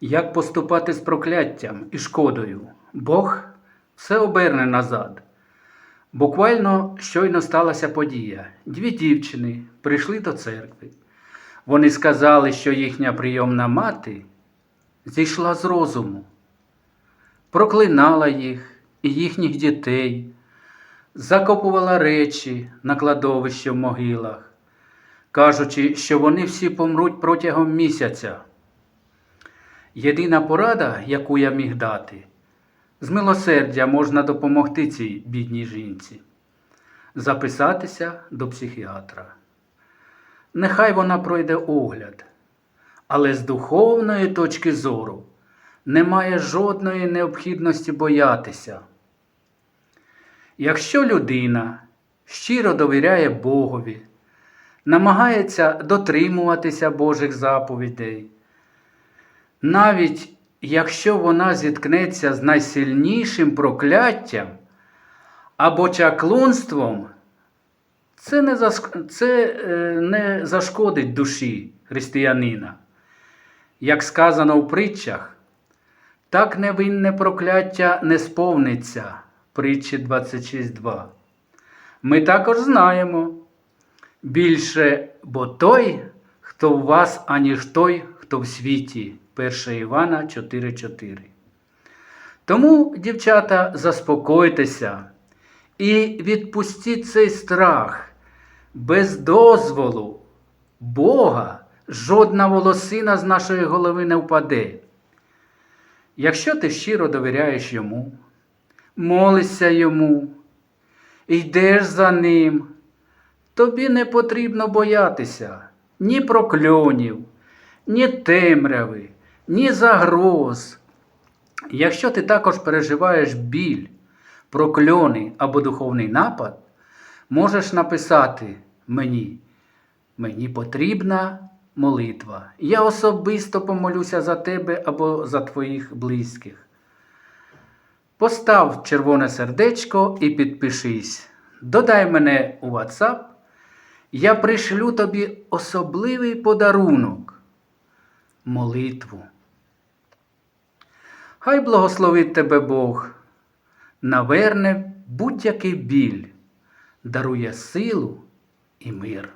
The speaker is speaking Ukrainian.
Як поступати з прокляттям і шкодою? Бог все оберне назад. Буквально щойно сталася подія. Дві дівчини прийшли до церкви. Вони сказали, що їхня прийомна мати зійшла з розуму, проклинала їх і їхніх дітей, закопувала речі на кладовище в могилах, кажучи, що вони всі помруть протягом місяця. Єдина порада, яку я міг дати, з милосердя можна допомогти цій бідній жінці, записатися до психіатра. Нехай вона пройде огляд, але з духовної точки зору немає жодної необхідності боятися. Якщо людина щиро довіряє Богові, намагається дотримуватися Божих заповідей, навіть якщо вона зіткнеться з найсильнішим прокляттям або чаклунством, це не, заск... це, е, не зашкодить душі християнина. Як сказано в притчах, так невинне прокляття не сповниться. Притчі 26.2. Ми також знаємо більше, бо той, хто в вас, аніж той, хто в світі. 1 Івана 4.4. Тому, дівчата, заспокойтеся і відпустіть цей страх. Без дозволу Бога жодна волосина з нашої голови не впаде. Якщо ти щиро довіряєш йому, молишся йому, йдеш за ним, тобі не потрібно боятися ні прокльонів, ні темряви, ні загроз. Якщо ти також переживаєш біль, прокльони або духовний напад, можеш написати мені, мені потрібна молитва. Я особисто помолюся за тебе або за твоїх близьких. Постав червоне сердечко і підпишись. Додай мене у WhatsApp. Я пришлю тобі особливий подарунок молитву. Хай благословить тебе Бог, наверне будь-який біль, дарує силу і мир.